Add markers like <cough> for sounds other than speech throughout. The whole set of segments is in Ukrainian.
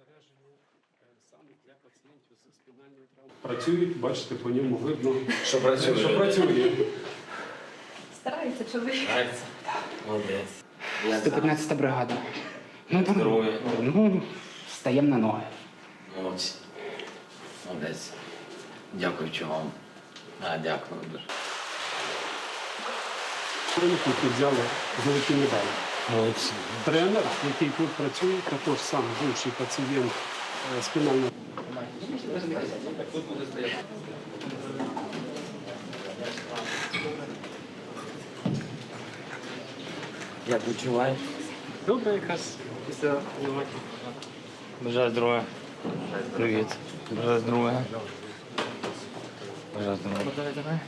е, саме для пацієнтів з спінальною травмою. Працюють, бачите, по ньому видно, Що працює? що працює. Старається чоловік. Нравиться? Молодець. Я 115 бригада. Ну, там, Здоров'я. ну, стаємо на ноги. Молодці. Молодець. Дякую вам. А, дякую дуже. Які взяли золоті медалі. Молодці. Тренер, який тут працює, також сам бувший пацієнт е, спінальної Як відчуваєш? Добре, якась після Євакі. Бажаю здоров'я. Привіт. Бажаю здоров'я. Бажаю здоров'я. Бажаю здоров'я.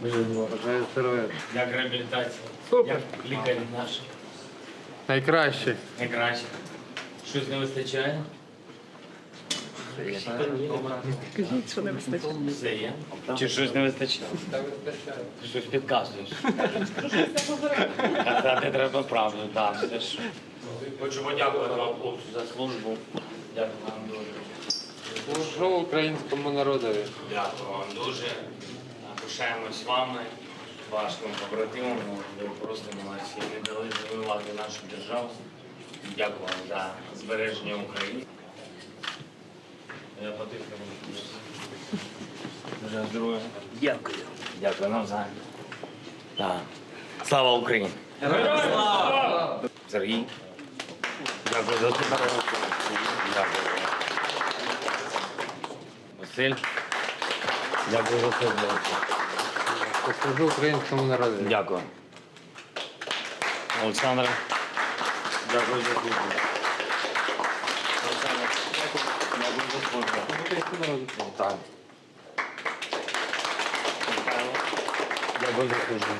Бажаю здоров'я. Як реабілітація? Супер. Як лікарі наші? Найкраще. Найкраще. Щось не вистачає? Кажіть, що не вистачить. Все є. Чи щось не вистачає? Ти щось підказуєш. <laughs> Казати треба правду, так. Все ж. Хочу подякувати вам, хлопці, за службу. Дякую вам дуже. Служу українському народові. Дякую вам дуже. Пишаємось вами, вашим побратимом. Ви просто молодці. Не дали завоювати нашу державу. Дякую вам за збереження України. Я потихну. Бажаю здоров'я. Дякую. Дякую нам за. Так. Слава Україні! Героям слава! Сергій. Дякую за. Дякую. Василь. Дякую за службу. Служу українському народові. Дякую. Олександр. Дякую за службу. Олександр. Дякую за службу. Так. Михайло. Дякую за службу.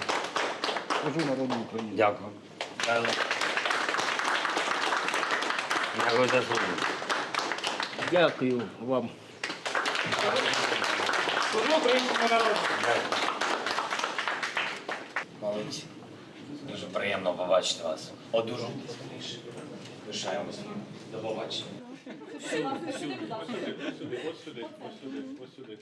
Служу народу України. Дякую. Михайло. Дякую за службу. Дякую вам. Молодці. Дуже приємно побачити вас. Одужуйте скоріше. Пишаємось. До побачення. Сюди, сюди, сюди, ось сюди, ось сюди, ось сюди.